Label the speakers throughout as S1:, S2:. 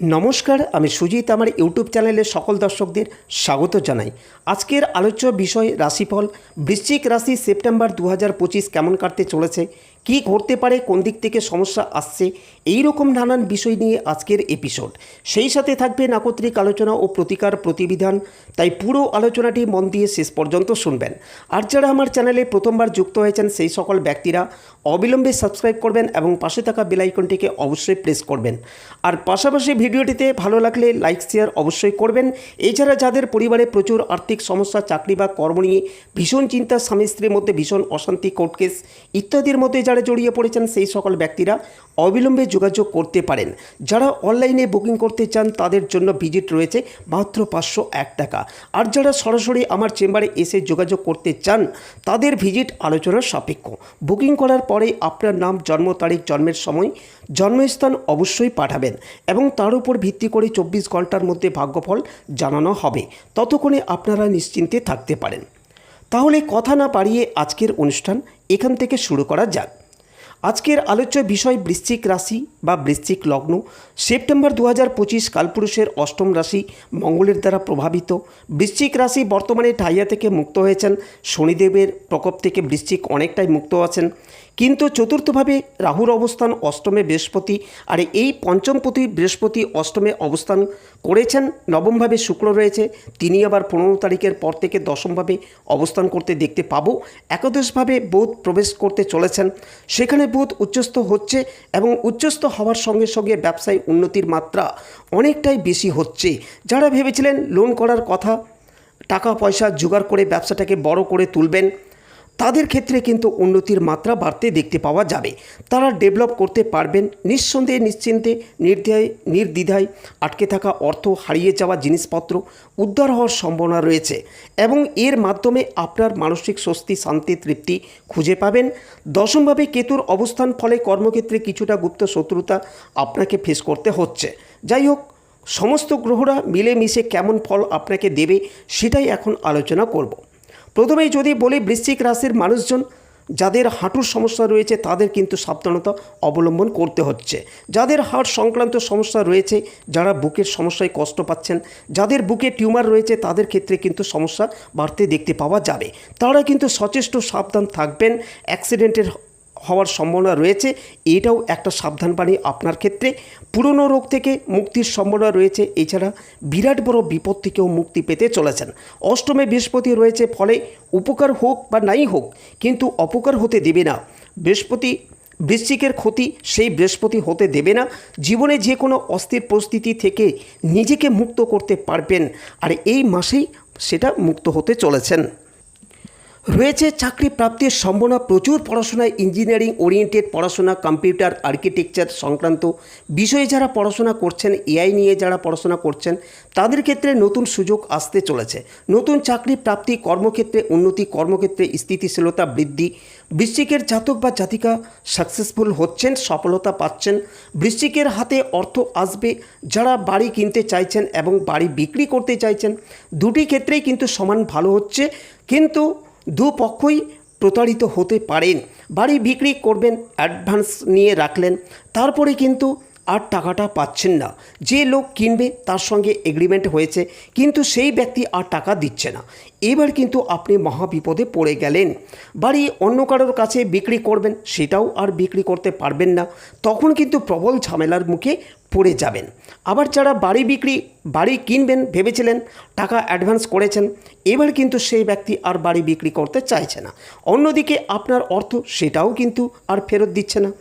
S1: নমস্কার, আমি সুজিত। আমার ইউটিউব চ্যানেলে সকল দর্শকদের স্বাগত জানাই। আজকের আলোচ্য বিষয় রাশিফল। বৃশ্চিক রাশি সেপ্টেম্বর দু হাজার পঁচিশ কেমন কাটতে চলেছে? কি ঘটতে পারে, কোন দিক থেকে সমস্যা আসছে এই রকম নানান বিষয় নিয়ে আজকের এপিসোড সেই সাথে থাকবে নাকত্রিক আলোচনা ও প্রতিকার প্রতিবিধান। তাই পুরো আলোচনাটি মন দিয়ে শেষ পর্যন্ত শুনবেন। আর যারা আমার চ্যানেলে প্রথমবার যুক্ত হয়েছেন, সেই সকল ব্যক্তিরা অবিলম্বে সাবস্ক্রাইব করবেন এবং পাশে থাকা বেলাইকনটিকে অবশ্যই প্রেস করবেন। আর পাশাপাশি ভিডিওটিতে ভালো লাগলে লাইক, শেয়ার অবশ্যই করবেন। এছাড়া যাদের পরিবারে প্রচুর আর্থিক সমস্যা, চাকরি বা কর্ম নিয়ে ভীষণ চিন্তা স্বামী স্ত্রীর মধ্যে ভীষণ অশান্তি, কোর্ট কেস ইত্যাদির মধ্যে যারা জড়িয়ে পড়েছেন সেই সকল ব্যক্তিরা অবিলম্বে যোগাযোগ করতে পারেন। যারা অনলাইনে বুকিং করতে চান, তাদের জন্য ভিজিট রয়েছে মাত্র পাঁচশো এক টাকা। আর যারা সরাসরি আমার চেম্বারে এসে যোগাযোগ করতে চান, তাদের ভিজিট আলোচনার সাপেক্ষ। বুকিং করার পরে আপনার নাম, জন্ম তারিখ, জন্মের সময়, জন্মস্থান অবশ্যই পাঠাবেন এবং তার উপর ভিত্তি করে চব্বিশ ঘণ্টার মধ্যে ভাগ্যফল জানানো হবে। ততক্ষণে আপনারা নিশ্চিন্তে থাকতে পারেন। তাহলে কথা না পারিয়ে আজকের অনুষ্ঠান এখান থেকে শুরু করা যাক। আজকের আলোচ্য বিষয় বৃশ্চিক রাশি বা বৃশ্চিক লগ্ন। সেপ্টেম্বর দু হাজার পঁচিশ কালপুরুষের অষ্টম রাশি মঙ্গলের দ্বারা প্রভাবিত। বৃশ্চিক রাশি বর্তমানে ঠাইয়া থেকে মুক্ত হয়েছেন। শনিদেবের প্রকোপ থেকে বৃশ্চিক অনেকটাই মুক্ত আছেন। কিন্তু চতুর্থভাবে রাহুর অবস্থান অষ্টমে বৃহস্পতি, আর এই পঞ্চমপতি বৃহস্পতি অষ্টমে অবস্থান করেছেন, নবমভাবে শুক্র রয়েছে। তিনি আবার পনেরো তারিখের পর থেকে দশমভাবে অবস্থান করতে দেখতে পাবো। একাদশভাবে বুধ প্রবেশ করতে চলেছেন। সেখানে বুধ উচ্চস্থ হচ্ছে এবং উচ্চস্থ হওয়ার সঙ্গে সঙ্গে ব্যবসায় উন্নতির মাত্রা অনেকটাই বেশি হচ্ছে। যারা ভেবেছিলেন লোন করার কথা টাকা পয়সা জোগাড় করে ব্যবসাটাকে বড় করে তুলবেন তাদের ক্ষেত্রে কিন্তু উন্নতির মাত্রা বাড়তে দেখতে পাওয়া যাবে। তারা ডেভেলপ করতে পারবেন নিঃসন্দেহে, নিশ্চিন্তে, নির্দ্বিধায় নির্দ্বিধায় আটকে থাকা অর্থ, হারিয়ে যাওয়া জিনিসপত্র উদ্ধার হওয়ার সম্ভাবনা রয়েছে এবং এর মাধ্যমে আপনার মানসিক স্বস্তি, শান্তি, তৃপ্তি খুঁজে পাবেন। দশমভাবে কেতুর অবস্থান ফলে কর্মক্ষেত্রে কিছুটা গুপ্ত শত্রুতা আপনাকে ফেস করতে হচ্ছে। যাই হোক, সমস্ত গ্রহরা মিলেমিশে কেমন ফল আপনাকে দেবে সেটাই এখন আলোচনা করব। প্রথমেই যদি বলি বৃশ্চিক রাশির মানুষজন, যাদের হাঁটুর সমস্যা রয়েছে, তাদের কিন্তু সাবধানতা অবলম্বন করতে হচ্ছে। যাদের হাট সংক্রান্ত সমস্যা রয়েছে, যারা বুকের সমস্যায় কষ্ট পাচ্ছেন, যাদের বুকে টিউমার রয়েছে, তাদের ক্ষেত্রে কিন্তু সমস্যা বাড়তে দেখতে পাওয়া যাবে। তারা কিন্তু সচেষ্ট সাবধান থাকবেন, অ্যাক্সিডেন্টের হওয়ার সম্ভাবনা রয়েছে, এটাও একটা সাবধান বাণী আপনার ক্ষেত্রে। পুরনো রোগ থেকে মুক্তির সম্ভাবনা রয়েছে, এছাড়া বিরাট বড় বিপদ থেকেও মুক্তি পেতে চলেছেন। অষ্টমে বৃহস্পতি রয়েছে, ফলে উপকার হোক বা নাই হোক, কিন্তু অপকার হতে দেবে না। বৃহস্পতি, বৃশ্চিকের ক্ষতি সেই বৃহস্পতি হতে দেবে না। জীবনে যে কোনো অস্থির পরিস্থিতি থেকে নিজেকে মুক্ত করতে পারবেন, আর এই মাসেই সেটা মুক্ত হতে চলেছেন। রয়েছে চাকরি প্রাপ্তির সম্ভাবনা প্রচুর, পড়াশোনায় ইঞ্জিনিয়ারিং ওরিয়েন্টেড পড়াশোনা কম্পিউটার আর্কিটেকচার সংক্রান্ত বিষয়ে যারা পড়াশোনা করছেন এআই নিয়ে যারা পড়াশোনা করছেন, তাদের ক্ষেত্রে নতুন সুযোগ আসতে চলেছে। নতুন চাকরি প্রাপ্তি, কর্মক্ষেত্রে উন্নতি, কর্মক্ষেত্রে স্থিতিশীলতা বৃদ্ধি, বৃশ্চিকের জাতক বা জাতিকা সাকসেসফুল হচ্ছেন, সফলতা পাচ্ছেন, বৃশ্চিকের হাতে অর্থ আসবে, যারা বাড়ি কিনতে চাইছেন এবং বাড়ি বিক্রি করতে চাইছেন, দুটি ক্ষেত্রেই কিন্তু সমান ভালো হচ্ছে, কিন্তু দুপক্ষই প্রতারিত হতে পারেন। বাড়ি বিক্রি করবেন অ্যাডভান্স নিয়ে রাখলেন। তারপরে কিন্তু আর টাকাটা পাচ্ছেন না। যে লোক কিনবে তার সঙ্গে এগ্রিমেন্ট হয়েছে, কিন্তু সেই ব্যক্তি আর টাকা দিচ্ছে না। এবার কিন্তু আপনি মহাবিপদে পড়ে গেলেন। বাড়ি অন্য কারোর কাছে বিক্রি করবেন, সেটাও আর বিক্রি করতে পারবেন না। তখন কিন্তু প্রবল ঝামেলার মুখে পড়ে যাবেন। আবার যারা বাড়ি বিক্রি, বাড়ি কিনবেন ভেবেছিলেন, টাকা অ্যাডভান্স করেছেন, এবার কিন্তু সেই ব্যক্তি আর বাড়ি বিক্রি করতে চাইছে না। অন্যদিকে আপনার অর্থ সেটাও কিন্তু আর ফেরত দিচ্ছে না।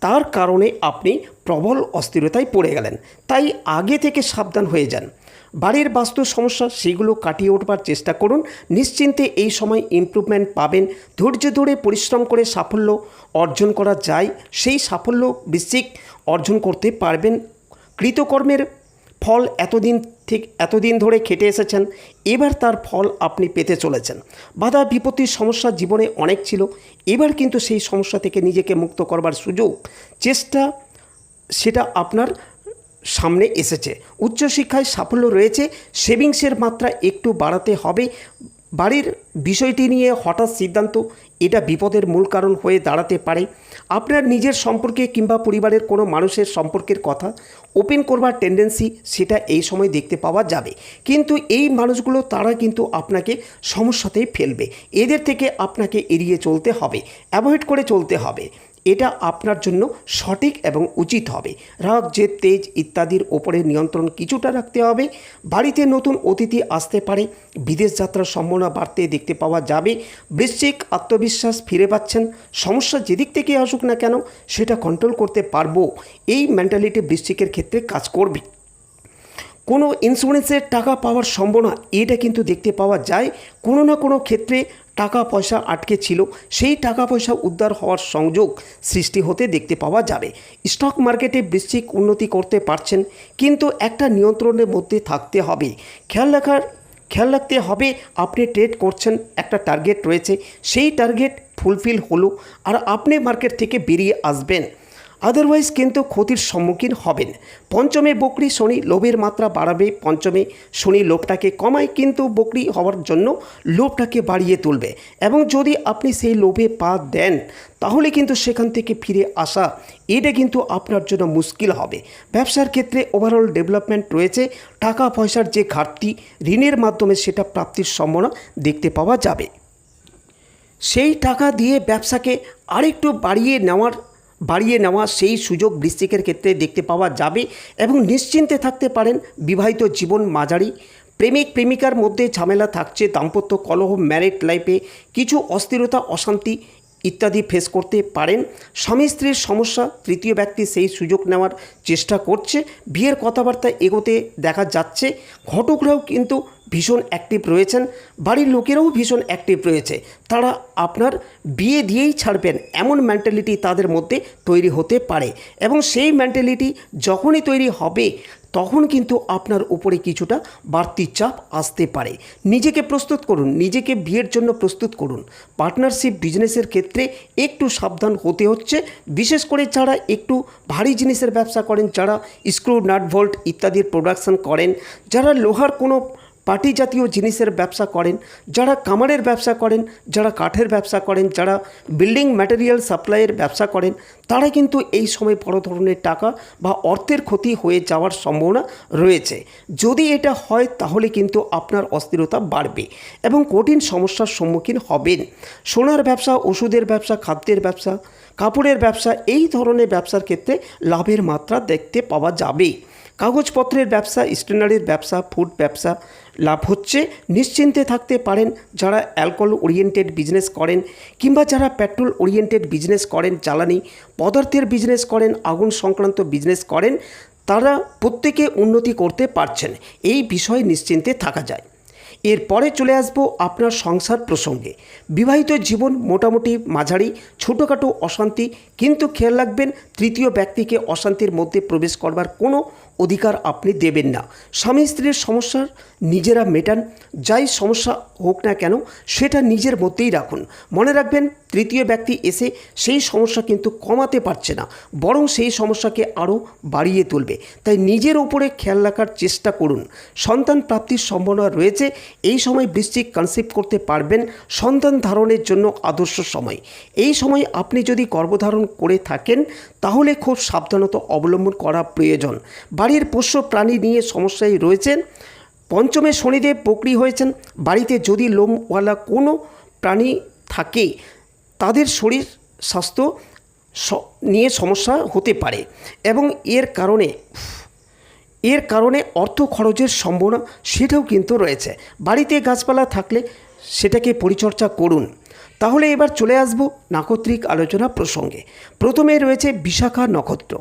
S1: তার কারণে আপনি প্রবল অস্থিরতায় পড়ে গেলেন। তাই আগে থেকে সাবধান হয়ে যান। বাড়ির বাস্তু সমস্যা, সেগুলো কাটিয়ে উঠবার চেষ্টা করুন। নিশ্চিন্তে এই সময় ইমপ্রুভমেন্ট পাবেন। ধৈর্য ধরে পরিশ্রম করে সাফল্য অর্জন করা যায়। সেই সাফল্য, বৃশ্চিক অর্জন করতে পারবেন। কৃতকর্মের ফল এতদিন ঠিক এতদিন ধরে খেটে এসেছেন, এবার তার ফল আপনি পেতে চলেছেন। বাধা বিপত্তির সমস্যা জীবনে অনেক ছিল, এবার কিন্তু সেই সমস্যা থেকে নিজেকে মুক্ত করবার সুযোগ, চেষ্টা সেটা আপনার সামনে এসেছে। উচ্চশিক্ষায় সাফল্য রয়েছে, সেভিংসের মাত্রা একটু বাড়াতে হবে বাড়ির বিষয়টি নিয়ে হঠাৎ সিদ্ধান্ত, এটা বিপদের মূল কারণ হয়ে দাঁড়াতে পারে। আপনার নিজের সম্পর্কে কিংবা পরিবারের কোনো মানুষের সম্পর্কের কথা ওপেন করবার টেন্ডেন্সি সেটা এই সময় দেখতে পাওয়া যাবে। কিন্তু এই মানুষগুলো, তারা কিন্তু আপনাকে সমস্যাতেই ফেলবে। এদের থেকে আপনাকে এড়িয়ে চলতে হবে। অ্যাভয়েড করে চলতে হবে। এটা আপনার জন্য সঠিক এবং উচিত হবে। রাগ, জেদ, তেজ ইত্যাদির ওপরে নিয়ন্ত্রণ কিছুটা রাখতে হবে। বাড়িতে নতুন অতিথি আসতে পারে। বিদেশ যাত্রার সম্ভাবনা বাড়তে দেখতে পাওয়া যাবে। বৃশ্চিক আত্মবিশ্বাস ফিরে পাচ্ছেন। সমস্যা যেদিক থেকে আসুক না কেন, সেটা কন্ট্রোল করতে পারব। এই মেন্টালিটি বৃশ্চিকের ক্ষেত্রে কাজ করবে। কোনো ইন্স্যুরেন্সের টাকা পাওয়ার সম্ভাবনা, এটা কিন্তু দেখতে পাওয়া যায়। কোনো না কোনো ক্ষেত্রে টাকা পয়সা আটকে ছিল, সেই টাকা পয়সা উদ্ধার হওয়ার সংযোগ সৃষ্টি হতে দেখতে পাওয়া যাবে। স্টক মার্কেটে বৃশ্চিক উন্নতি করতে পারছেন, কিন্তু একটা নিয়ন্ত্রণের মধ্যে থাকতে হবে। খেয়াল রাখার, খেয়াল রাখতে হবে, আপনি ট্রেড করছেন, একটা টার্গেট রয়েছে, সেই টার্গেট ফুলফিল হলো, আর আপনি মার্কেট থেকে বেরিয়ে আসবেন। আদারওয়াইজ কিন্তু ক্ষতির সম্মুখীন হবেন। পঞ্চমে বকরি শনি লোভের মাত্রা বাড়াবে। পঞ্চমে শনি লোভটাকে কমায়, কিন্তু বকরি হওয়ার জন্য লোভটাকে বাড়িয়ে তুলবে। এবং যদি আপনি সেই লোভে পা দেন, তাহলে কিন্তু সেখান থেকে ফিরে আসা, এটা কিন্তু আপনার জন্য মুশকিল হবে। ব্যবসার ক্ষেত্রে ওভারঅল ডেভেলপমেন্ট রয়েছে। টাকা পয়সার যে ঘাটতি, ঋণের মাধ্যমে সেটা প্রাপ্তির সম্ভাবনা দেখতে পাওয়া যাবে। সেই টাকা দিয়ে ব্যবসাকে আরেকটু বাড়িয়ে নেওয়ার বাড়িয়ে নেওয়া সেই সুযোগ বৃশ্চিকের ক্ষেত্রে দেখতে পাওয়া যাবে এবং নিশ্চিন্তে থাকতে পারেন বিবাহিত জীবন মাঝারি। প্রেমিক, প্রেমিকার মধ্যে ঝামেলা থাকছে, দাম্পত্য কলহ ম্যারিড লাইফে কিছু অস্থিরতা, অশান্তি ইত্যাদি ফেস করতে পারেন। স্বামী স্ত্রীর সমস্যা, তৃতীয় ব্যক্তি সেই সুযোগ নেওয়ার চেষ্টা করছে। বিয়ের কথাবার্তা এগোতে দেখা যাচ্ছে। ঘটকরাও কিন্তু ভীষণ অ্যাক্টিভ রয়েছেন। বাড়ির লোকেরাও ভীষণ অ্যাক্টিভ রয়েছে। তারা আপনার বিয়ে দিয়েই ছাড়বেন। এমন মেন্টালিটি তাদের মধ্যে তৈরি হতে পারে। এবং সেই মেন্টালিটি যখনই তৈরি হবে, তখন কিন্তু আপনার উপরে কিছুটা বাড়তি চাপ আসতে পারে। নিজেকে প্রস্তুত করুন। নিজেকে বিয়ের জন্য প্রস্তুত করুন। পার্টনারশিপ বিজনেসের ক্ষেত্রে একটু সাবধান হতে হচ্ছে। বিশেষ করে যারা একটু ভারী জিনিসের ব্যবসা করেন, যারা স্ক্রু নাট ভোল্ট ইত্যাদির প্রোডাকশন করেন, যারা লোহার কোনো পাটি জাতীয় জিনিসের ব্যবসা করেন, যারা কামারের ব্যবসা করেন, যারা কাঠের ব্যবসা করেন, যারা বিল্ডিং ম্যাটেরিয়াল সাপ্লাইয়ের ব্যবসা করেন, তারা কিন্তু এই সময় বড় ধরনের টাকা বা অর্থের ক্ষতি হয়ে যাওয়ার সম্ভাবনা রয়েছে। যদি এটা হয়, তাহলে কিন্তু আপনার অস্থিরতা বাড়বে এবং কঠিন সমস্যার সম্মুখীন হবেন। সোনার ব্যবসা, ওষুধের ব্যবসা, খাদ্যের ব্যবসা, কাপড়ের ব্যবসা, এই ধরনের ব্যবসার ক্ষেত্রে লাভের মাত্রা দেখতে পাওয়া যাবে। কাগজপত্রের ব্যবসা স্টেশনারির ব্যবসা, ফুড ব্যবসা লাভ হচ্ছে। নিশ্চিন্তে থাকতে পারেন যারা অ্যালকোহল ওরিয়েন্টেড বিজনেস করেন কিংবা যারা পেট্রোল ওরিয়েন্টেড বিজনেস করেন, জ্বালানি পদার্থের বিজনেস করেন, আগুন সংক্রান্ত বিজনেস করেন, তারা প্রত্যেকে উন্নতি করতে পারছেন। এই বিষয়ে নিশ্চিন্তে থাকা যায়। এরপরে চলে আসব আপনার সংসার প্রসঙ্গে। বিবাহিত জীবন মোটামুটি মাঝারি, ছোটোখাটো অশান্তি, কিন্তু খেয়াল রাখবেন তৃতীয় ব্যক্তিকে অশান্তির মধ্যে প্রবেশ করবার কোনো অধিকার আপনি দেবেন না। স্বামী স্ত্রীর সমস্যার নিজেরা মেটান, যাই সমস্যা হোক না কেন, সেটা নিজের মধ্যেই রাখুন। মনে রাখবেন, তৃতীয় ব্যক্তি এসে সেই সমস্যা কিন্তু কমাতে পারছে না, বরং সেই সমস্যাকে আরও বাড়িয়ে তুলবে। তাই নিজের ওপরে খেয়াল রাখার চেষ্টা করুন। সন্তান প্রাপ্তির সম্ভাবনা রয়েছে, এই সময় বৃশ্চিক কনসিভ করতে পারবেন, সন্তান ধারণের জন্য আদর্শ সময়। এই সময় আপনি যদি গর্ভধারণ করে থাকেন, তাহলে খুব সাবধানতা অবলম্বন করা প্রয়োজন। বাড়ির পোষ্য প্রাণী নিয়ে সমস্যায় রয়েছেন। পঞ্চমে শনিদেব বকরি হয়েছেন। বাড়িতে যদি লোমওয়ালা কোনো প্রাণী থাকে, তাদের শরীর স্বাস্থ্য নিয়ে সমস্যা হতে পারে এবং এর কারণে এর কারণে অর্থ খরচের সম্ভাবনা সেটাও কিন্তু রয়েছে। বাড়িতে গাছপালা থাকলে সেটাকে পরিচর্যা করুন। তাহলে এবার চলে আসব নাক্ষত্রিক আলোচনা প্রসঙ্গে। প্রথমে রয়েছে বিশাখা নক্ষত্র।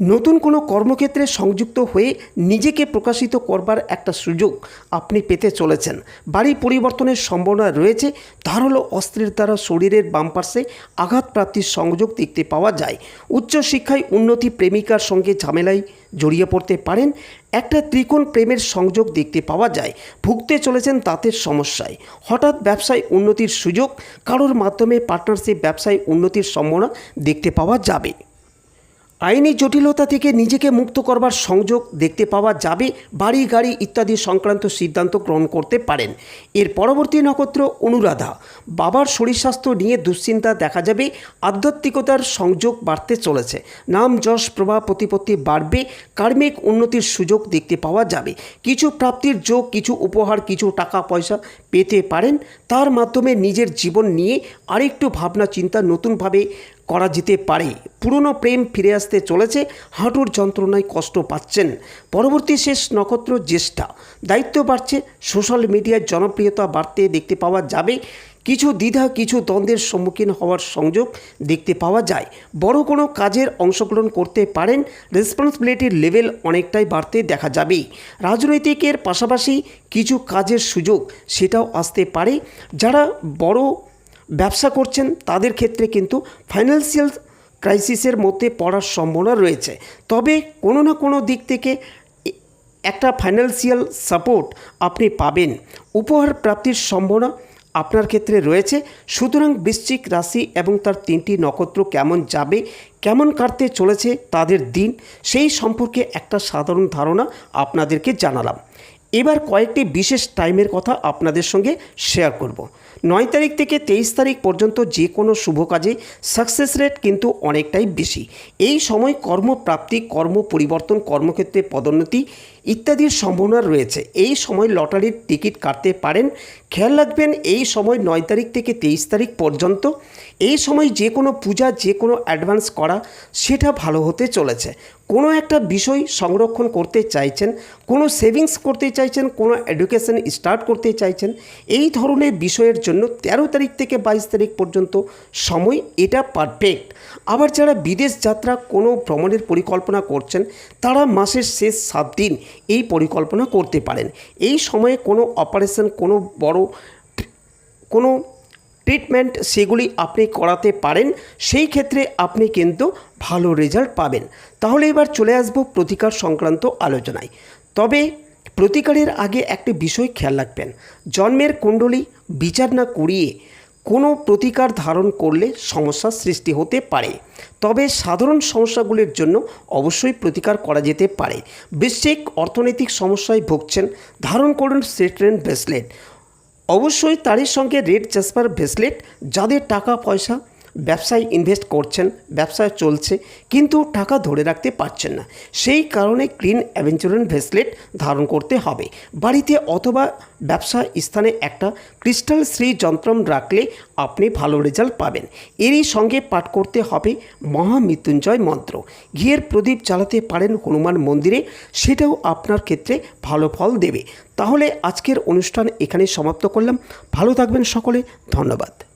S1: নতুন কোনো কর্মক্ষেত্রে সংযুক্ত হয়ে নিজেকে প্রকাশিত করবার একটা সুযোগ আপনি পেতে চলেছেন। বাড়ি পরিবর্তনের সম্ভাবনা রয়েছে। ধারালো অস্ত্রের দ্বারা শরীরের বাম পার্শ্বে আঘাত প্রাপ্তির সংযোগ দেখতে পাওয়া যায়। উচ্চশিক্ষায় উন্নতি প্রেমিকার সঙ্গে ঝামেলায় জড়িয়ে পড়তে পারেন। একটা ত্রিকোণ প্রেমের সংযোগ দেখতে পাওয়া যায়। ভুগতে চলেছেন তাঁতের সমস্যায়। হঠাৎ ব্যবসায় উন্নতির সুযোগ, কারোর মাধ্যমে পার্টনারশিপ ব্যবসায় উন্নতির সম্ভাবনা দেখতে পাওয়া যাবে। আইনি জটিলতা থেকে নিজেকে মুক্ত করবার সংযোগ দেখতে পাওয়া যাবে, বাড়ি, গাড়ি ইত্যাদি সংক্রান্ত সিদ্ধান্ত গ্রহণ করতে পারেন। এর পরবর্তী নক্ষত্র অনুরাধা। বাবার শরীর স্বাস্থ্য নিয়ে দুশ্চিন্তা দেখা যাবে, আধ্যাত্মিকতার সংযোগ বাড়তে চলেছে। নাম, যশ, প্রভাব, প্রতিপত্তি বাড়বে, কার্মিক উন্নতির সুযোগ দেখতে পাওয়া যাবে। কিছু প্রাপ্তির যোগ, কিছু উপহার, কিছু টাকা, পয়সা পেতে পারেন। তার মাধ্যমে নিজের জীবন নিয়ে আরেকটু ভাবনা চিন্তা নতুনভাবে করা যেতে পারে। পুরনো প্রেম ফিরে আসতে চলেছে, হাঁটুর যন্ত্রণায় কষ্ট পাচ্ছেন। পরবর্তী শেষ নক্ষত্র জ্যেষ্ঠা। দায়িত্ব বাড়ছে, সোশ্যাল মিডিয়ার জনপ্রিয়তা বাড়তে দেখতে পাওয়া যাবে। কিছু দ্বিধা, কিছু দ্বন্দ্বের সম্মুখীন হওয়ার সংযোগ দেখতে পাওয়া যায়। বড় কোনো কাজের অংশগ্রহণ করতে পারেন রেসপন্সিবিলিটির লেভেল অনেকটাই বাড়তে দেখা যাবে রাজনৈতিকের পাশাপাশি কিছু কাজের সুযোগ, সেটাও আসতে পারে। যারা বড় ব্যবসা করছেন, তাদের ক্ষেত্রে কিন্তু ফাইন্যান্সিয়াল ক্রাইসিসের মধ্যে পড়ার সম্ভাবনা রয়েছে। তবে কোনো না কোনো দিক থেকে একটা ফাইন্যান্সিয়াল সাপোর্ট আপনি পাবেন। উপহার প্রাপ্তির সম্ভাবনা আপনার ক্ষেত্রে রয়েছে। সুতরাং বৃশ্চিক রাশি এবং তার তিনটি নক্ষত্র কেমন যাবে, কেমন কাটতে চলেছে তাদের দিন, সেই সম্পর্কে একটা সাধারণ ধারণা আপনাদেরকে জানালাম। এবার কয়েকটি বিশেষ টাইমের কথা আপনাদের সঙ্গে শেয়ার করব। নয় তারিখ থেকে তেইশ তারিখ পর্যন্ত যে কোনো শুভ কাজে সাকসেস রেট কিন্তু অনেকটাই বেশি। এই সময় কর্মপ্রাপ্তি, কর্ম পরিবর্তন, কর্মক্ষেত্রে পদোন্নতি ইত্যাদির সম্ভাবনা রয়েছে। এই সময় লটারির টিকিট কাটতে পারেন। খেয়াল রাখবেন, এই সময় নয় তারিখ থেকে তেইশ তারিখ পর্যন্ত। এই সময় যে কোনো পূজা, যে কোনো অ্যাডভান্স করা, সেটা ভালো হতে চলেছে। কোনো একটা বিষয় সংরক্ষণ করতে চাইছেন, কোনো সেভিংস করতে চাইছেন, কোনো এডুকেশন স্টার্ট করতে চাইছেন, এই ধরনের বিষয়ের জন্য তেরো তারিখ থেকে বাইশ তারিখ পর্যন্ত সময়, এটা পারফেক্ট আবার যারা বিদেশ যাত্রা কোনো ভ্রমণের পরিকল্পনা করছেন, তারা মাসের শেষ সাত দিন এই পরিকল্পনা করতে পারেন। এই সময়ে কোনো অপারেশন কোনো বড় কোনো ট্রিটমেন্ট সেগুলি আপনি করাতে পারেন, সেই ক্ষেত্রে আপনি কিন্তু ভালো রেজাল্ট পাবেন। তাহলে এবার চলে আসব প্রতিকার সংক্রান্ত আলোচনায়। তবে প্রতিকারের আগে একটি বিষয় খেয়াল রাখবেন। জন্মের কুণ্ডলী বিচার না করিয়ে কোনো প্রতিকার ধারণ করলে সমস্যার সৃষ্টি হতে পারে। তবে সাধারণ সমস্যাগুলির জন্য অবশ্যই প্রতিকার করা যেতে পারে। বিশ্বিক অর্থনৈতিক সমস্যায় ভুগছেন, ধারণ করুন সেট্রেন ব্রেসলেট। অবশ্যই তারই সঙ্গে রেড জাসপার ব্রেসলেট, যাদের টাকা পয়সা ব্যবসায় ইনভেস্ট করছেন, ব্যবসায় চলছে, কিন্তু টাকা ধরে রাখতে পারছেন না। সেই কারণে ক্লিন অ্যাভেঞ্চুরান ব্রেসলেট ধারণ করতে হবে। বাড়িতে অথবা ব্যবসা স্থানে একটা ক্রিস্টাল শ্রী যন্ত্রম রাখলে আপনি ভালো রেজাল্ট পাবেন। এরই সঙ্গে পাঠ করতে হবে মহামৃত্যুঞ্জয় মন্ত্র। ঘিয়ের প্রদীপ জ্বালাতে পারেন হনুমান মন্দিরে, সেটাও আপনার ক্ষেত্রে ভালো ফল দেবে। তাহলে আজকের অনুষ্ঠান এখানে সমাপ্ত করলাম। ভালো থাকবেন সকলে, ধন্যবাদ।